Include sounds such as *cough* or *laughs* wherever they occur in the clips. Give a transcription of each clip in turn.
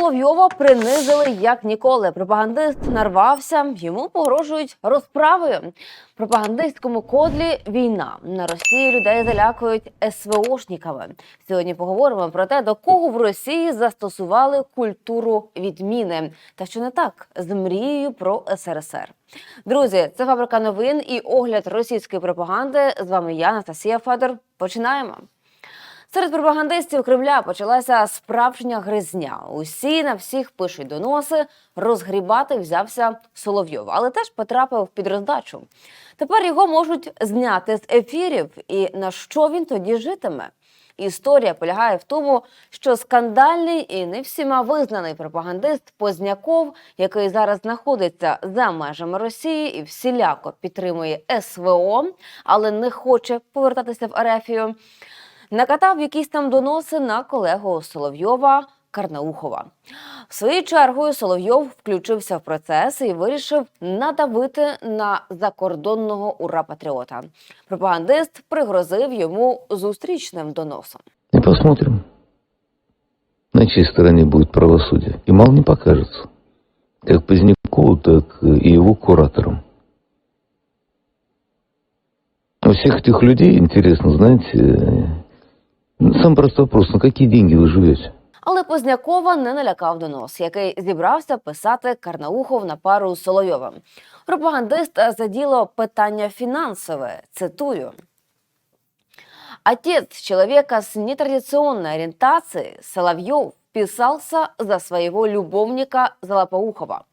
Соловйова принизили як ніколи. Пропагандист нарвався, йому погрожують розправою. Пропагандистському кодлі війна на Росії людей залякують СВОшниками. Сьогодні поговоримо про те, до кого в Росії застосували культуру відміни, та що не так з мрією про СРСР. Друзі, це фабрика новин і огляд російської пропаганди. З вами я, Анастасія Федор. Починаємо. Серед пропагандистів Кремля почалася справжня гризня. Усі на всіх пишуть доноси. Розгрібати взявся Соловйов, але теж потрапив під роздачу. Тепер його можуть зняти з ефірів. І на що він тоді житиме? Історія полягає в тому, що скандальний і не всіма визнаний пропагандист Позняков, який зараз знаходиться за межами Росії і всіляко підтримує СВО, але не хоче повертатися в Ерефію, накатав якісь там доноси на колегу Соловйова Карнаухова. Своєю чергою Соловйов включився в процес і вирішив надавити на закордонного ура-патріота. Пропагандист пригрозив йому зустрічним доносом. И посмотрим, на чьей стороне будет правосудие. И мало не покажется. Как Позднякову, так и его кураторам. У всех этих людей интересно, знаете, э, ну, самый простой вопрос, на какие деньги вы живете? Але Познякова не налякав донос, який зібрався писати Карнаухов на пару з Соловйовим. Пропагандист е, заділо питання фінансове. Цитую. Отец человека с нетрадиционной ориентацией Соловьев вписался за своего любовника Золопоухова.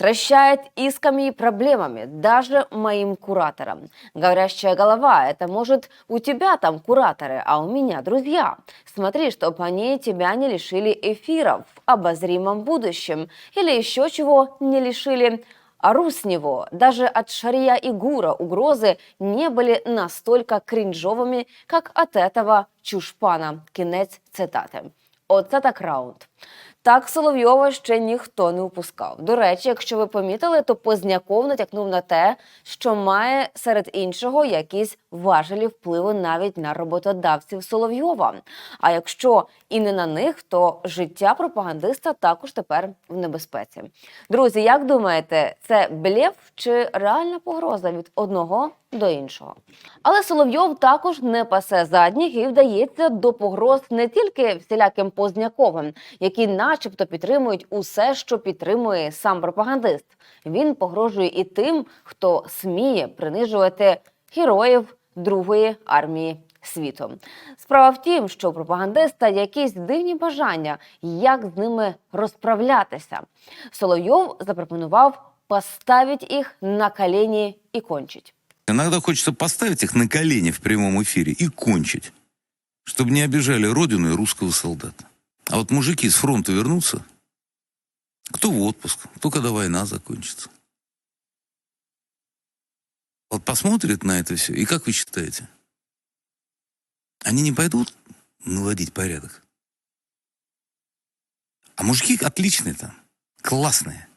Стращает исками и проблемами, даже моим кураторам. Говорящая голова, это может у тебя там кураторы, а у меня друзья. Смотри, чтобы они тебя не лишили эфиров в обозримом будущем или еще чего не лишили. Ору с него. Даже от Шария и Гура угрозы не были настолько кринжовыми, как от этого чушпана. Кінець цитати. Оце так раунд. Так Соловйова ще ніхто не упускав. До речі, якщо ви помітили, то Позняков натякнув на те, що має серед іншого якісь важелі впливу навіть на роботодавців Соловйова. А якщо і не на них, то життя пропагандиста також тепер в небезпеці. Друзі, як думаєте, це блєф чи реальна погроза від одного до іншого? Але Соловйов також не пасе задніх і вдається до погроз не тільки всіляким Позняковим, які, начебто, підтримують усе, що підтримує сам пропагандист. Він погрожує і тим, хто сміє принижувати героїв Другої армії світу. Справа в тім, що у пропагандиста якісь дивні бажання, як з ними розправлятися. Соловйов запропонував поставити їх на колені і кончить. Иногда хочется поставить их на колени в прямом эфире и кончить, чтобы не обижали родину и русского солдата. А вот мужики с фронта вернутся, кто в отпуск, кто когда война закончится. Вот посмотрят на это все, и как вы считаете, они не пойдут наводить порядок? А мужики отличные там, классные,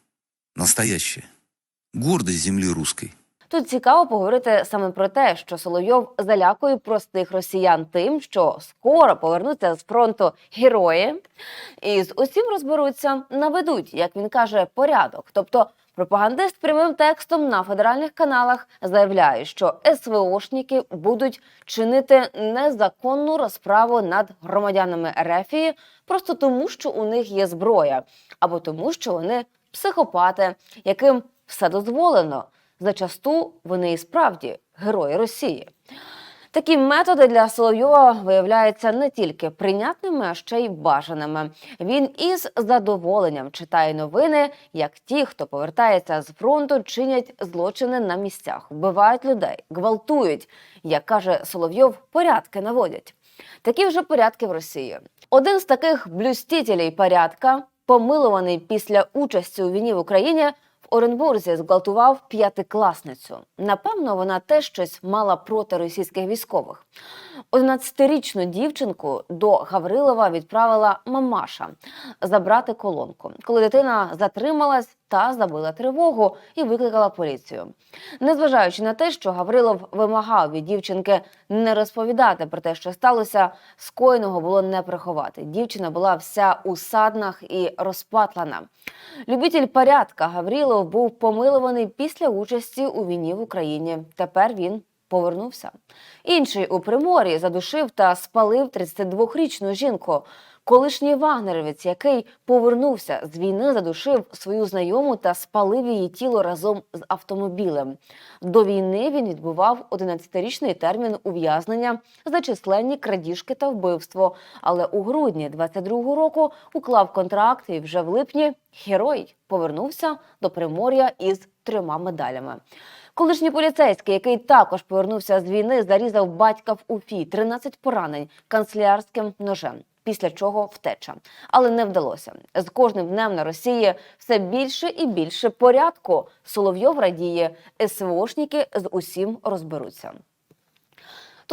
настоящие. Гордость земли русской. Тут цікаво поговорити саме про те, що Соловйов залякує простих росіян тим, що скоро повернуться з фронту герої, і з усім розберуться, наведуть, як він каже, порядок. Тобто пропагандист прямим текстом на федеральних каналах заявляє, що СВОшники будуть чинити незаконну розправу над громадянами Ерефії просто тому, що у них є зброя, або тому, що вони психопати, яким все дозволено. Зачасту вони і справді герої Росії. Такі методи для Соловйова виявляються не тільки прийнятними, а ще й бажаними. Він із задоволенням читає новини, як ті, хто повертається з фронту, чинять злочини на місцях, вбивають людей, гвалтують. Як каже Соловйов, порядки наводять. Такі вже порядки в Росії. Один з таких блюстителей порядка, помилуваний після участі у війні в Україні, Оренбурзі зґвалтував п'ятикласницю. Напевно, вона теж щось мала проти російських військових. 11-річну дівчинку до Гаврилова відправила мамаша забрати колонку, коли дитина затрималась та забила тривогу і викликала поліцію. Незважаючи на те, що Гаврилов вимагав від дівчинки не розповідати про те, що сталося, скоєного було не приховати. Дівчина була вся у саднах і розпатлана. Любитель порядка Гаврилов був помилований після участі у війні в Україні. Тепер він повернувся. Інший у Примор'ї задушив та спалив 32-річну жінку. Колишній вагнерівець, який повернувся з війни, задушив свою знайому та спалив її тіло разом з автомобілем. До війни він відбував 11-річний термін ув'язнення за численні крадіжки та вбивство. Але у грудні 22-го року уклав контракт і вже в липні герой повернувся до Примор'я із трьома медалями. Колишній поліцейський, який також повернувся з війни, зарізав батька в Уфі 13 поранень канцелярським ножем. Після чого втеча, але не вдалося. З кожним днем на Росії все більше і більше порядку. Соловйов радіє, СВОшники з усім розберуться.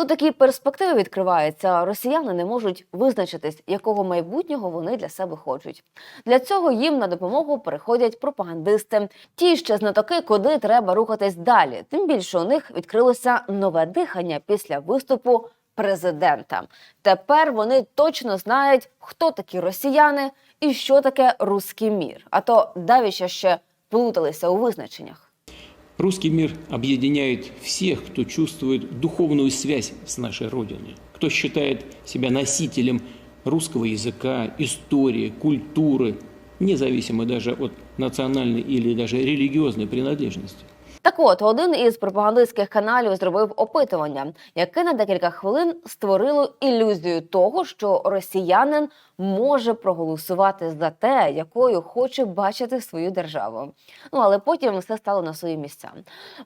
Тут такі перспективи відкриваються. Росіяни не можуть визначитись, якого майбутнього вони для себе хочуть. Для цього їм на допомогу приходять пропагандисти. Ті ще знатоки, куди треба рухатись далі. Тим більше у них відкрилося нове дихання після виступу президента. Тепер вони точно знають, хто такі росіяни і що таке руський мір. А то давіще ще плуталися у визначеннях. Русский мир объединяет всех, кто чувствует духовную связь с нашей Родиной, кто считает себя носителем русского языка, истории, культуры, независимо даже от национальной или даже религиозной принадлежности. Так от, один із пропагандистських каналів зробив опитування, яке на декілька хвилин створило ілюзію того, що росіянин може проголосувати за те, якою хоче бачити свою державу. Ну але потім все стало на свої місця.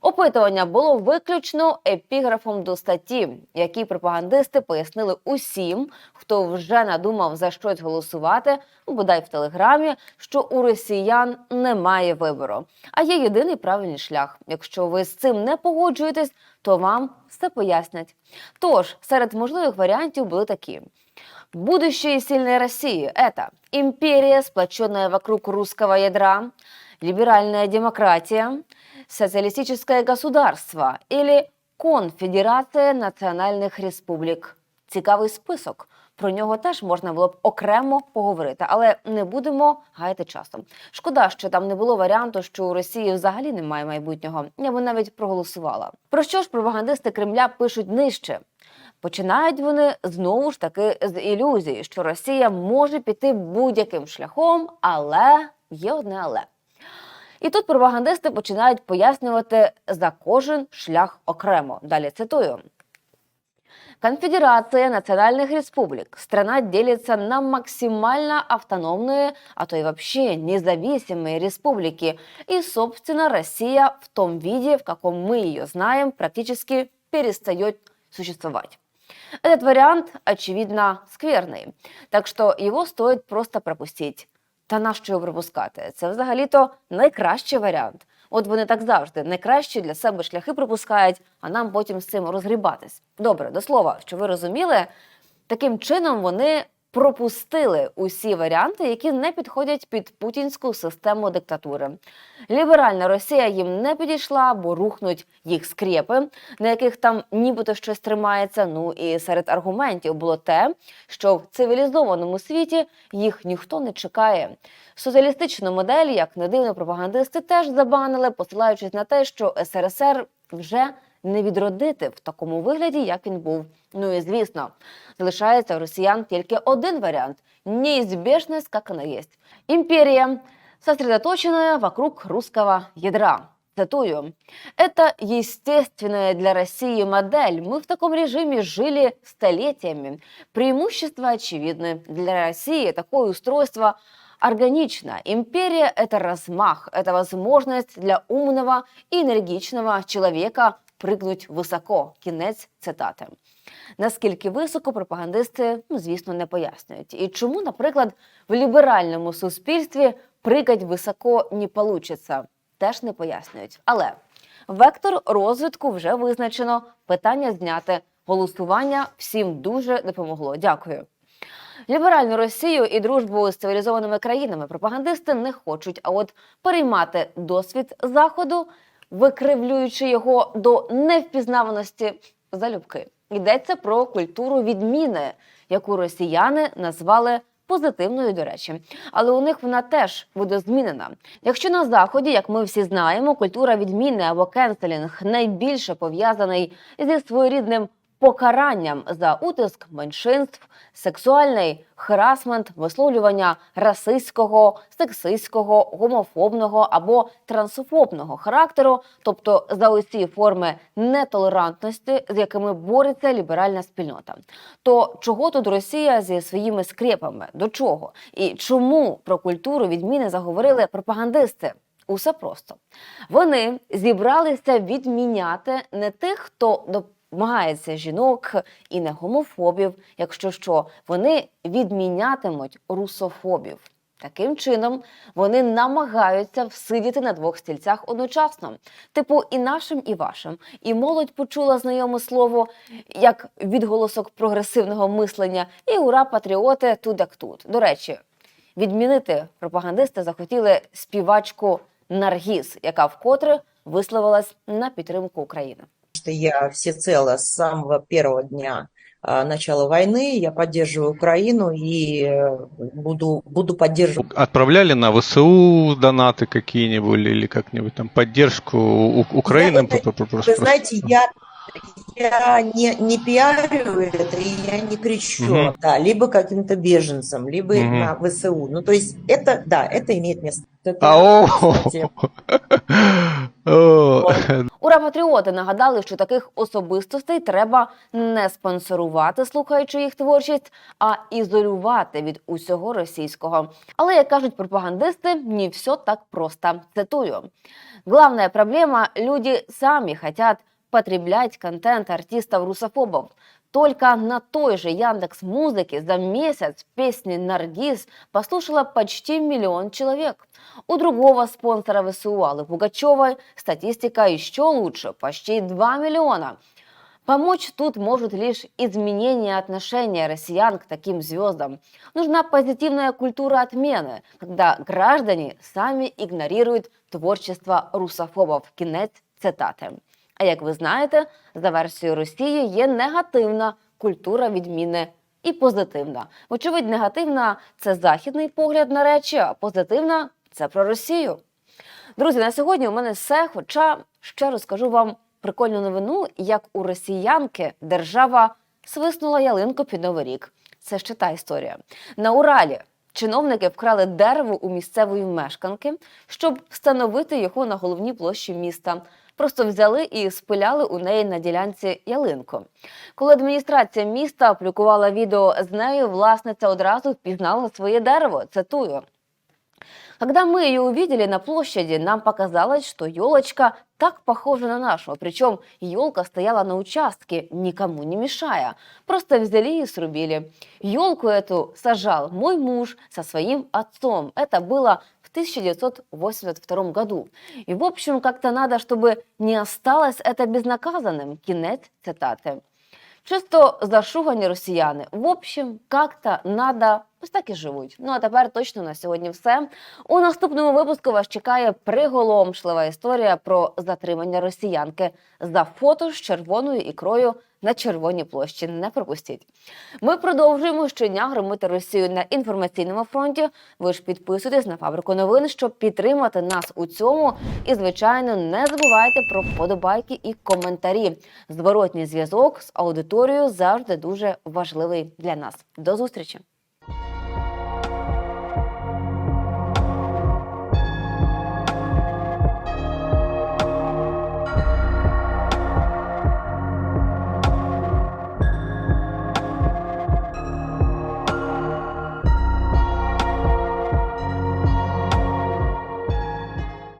Опитування було виключно епіграфом до статті, які пропагандисти пояснили усім, хто вже надумав за щось голосувати, ну, бодай в телеграмі, що у росіян немає вибору, а є єдиний правильний шлях. Якщо ви з цим не погоджуєтесь, то вам все пояснять. Тож серед можливих варіантів були такі. Будущее сильной России – это империя, сплоченная вокруг русского ядра, либеральная демократия, социалистическое государство или конфедерация национальных республик. Цікавий список. Про нього теж можна було б окремо поговорити, але не будемо гаяти часом. Шкода, що там не було варіанту, що у Росії взагалі немає майбутнього. Я би навіть проголосувала. Про що ж пропагандисти Кремля пишуть нижче? Починають вони знову ж таки з ілюзії, що Росія може піти будь-яким шляхом, але є одне але. І тут пропагандисти починають пояснювати за кожен шлях окремо. Далі цитую. Конфедерация национальных республик. Страна делится на максимально автономные, а то и вообще независимые республики. И, собственно, Россия в том виде, в каком мы ее знаем, практически перестает существовать. Этот вариант, очевидно, скверный, так що його стоїть просто пропустити. Та нащо його пропускати? Це взагалі-то найкращий варіант. От вони так завжди найкращі для себе шляхи пропускають, а нам потім з цим розгрібатись. Добре, до слова, що ви розуміли, таким чином вони пропустили усі варіанти, які не підходять під путінську систему диктатури. Ліберальна Росія їм не підійшла, бо рухнуть їх скрепи, на яких там нібито щось тримається. Ну і серед аргументів було те, що в цивілізованому світі їх ніхто не чекає. Соціалістичну модель, як не дивно, пропагандисти теж забанили, посилаючись на те, що СРСР вже не відродити в такому вигляді, як він був. Ну і звісно, залишається у росіян тільки один варіант неізбіжність, як вона є. Імперія, сосредоточенная вокруг русского ядра. Цитую. Это естественная для России модель. Мы в таком режиме жили столетиями. Преимущества очевидны. Для России такое устройство органично. Империя – это размах, это возможность для умного и энергичного человека прыгнуть високо. Кінець цитати. Наскільки високо пропагандисти, ну, звісно, не пояснюють. І чому, наприклад, в ліберальному суспільстві пригать високо не получиться, теж не пояснюють. Але вектор розвитку вже визначено, питання зняте. голосування всім дуже допомогло. Дякую. Ліберальну Росію і дружбу з цивілізованими країнами пропагандисти не хочуть, а от переймати досвід заходу, викривлюючи його до невпізнаваності залюбки. Йдеться про культуру відміни, яку росіяни назвали позитивною, до речі, але у них вона теж буде змінена. Якщо на заході, як ми всі знаємо, культура відміни або кенселінг найбільше пов'язаний зі своєрідним покаранням за утиск меншинств, сексуальний харасмент, висловлювання расистського, сексистського, гомофобного або трансофобного характеру, тобто за усі форми нетолерантності, з якими бореться ліберальна спільнота. То чого тут Росія зі своїми скрепами? До чого? І чому про культуру відміни заговорили пропагандисти? Усе просто. Вони зібралися відміняти не тих, хто домагається жінок і не гомофобів, якщо що, вони відмінятимуть русофобів. Таким чином, вони намагаються всидіти на двох стільцях одночасно, типу і нашим, і вашим. І молодь почула знайоме слово як відголосок прогресивного мислення, і ура, патріоти тут як тут. До речі, відмінити пропагандисти захотіли співачку Наргіз, яка вкотре висловилась на підтримку України. Что я всецело с самого первого дня а, начала войны, я поддерживаю Украину и э, буду, буду поддерживать. Отправляли на ВСУ донаты какие-нибудь или как-нибудь там поддержку Украины? Знаете, Вы знаете, я, я не, не пиарю это, и я не кричу, Мгм. да, либо каким-то беженцам, либо Мгм. на ВСУ. Ну, то есть это, да, это имеет место. Это, А, кстати, *laughs* Ура патріоти нагадали, що таких особистостей треба не спонсорувати, слухаючи їх творчість, а ізолювати від усього російського. Але як кажуть пропагандисти, не все так просто. Цитую: главная проблема люди сами хотят потреблять контент артистов-русофобов. Только на той же Яндекс Музыке за месяц песни «Наргиз» послушало почти миллион человек. У другого спонсора ВСУ Аллы Пугачевой статистика еще лучше – почти 2 миллиона. Помочь тут может лишь изменение отношения россиян к таким звездам. Нужна позитивная культура отмены, когда граждане сами игнорируют творчество русофобов. Кінець цитати. А як ви знаєте, за версією Росії є негативна культура відміни і позитивна. Вочевидь, негативна це західний погляд на речі, а позитивна це про Росію. Друзі, на сьогодні у мене все. Хоча ще розкажу вам прикольну новину, як у росіянки держава свиснула ялинку під новий рік. Це ще та історія. На Уралі чиновники вкрали дерево у місцевої мешканки, щоб встановити його на головній площі міста. Просто взяли і спиляли у неї на ділянці ялинку. Коли адміністрація міста аплікувала відео з нею, власниця одразу впізнала своє дерево. Цитую. Когда мы ее увидели на площади, нам показалось, что елочка так похожа на нашу. Причем елка стояла на участке, никому не мешая. Просто взяли и срубили. Елку эту сажал мой муж со своим отцом. Это было в 1982 году. И, в общем, как-то надо, чтобы не осталось это безнаказанным. Кінець цитати. Чисто зашугані росіяни. В общем, как-то надо. Ось так і живуть. Ну а тепер точно на сьогодні все. У наступному випуску вас чекає приголомшлива історія про затримання росіянки за фото з червоною ікрою на червоній площі. Не пропустіть. Ми продовжуємо щодня громити Росію на інформаційному фронті. Ви ж підписуйтесь на фабрику новин, щоб підтримати нас у цьому. І, звичайно, не забувайте про вподобайки і коментарі. Зворотній зв'язок з аудиторією завжди дуже важливий для нас. До зустрічі!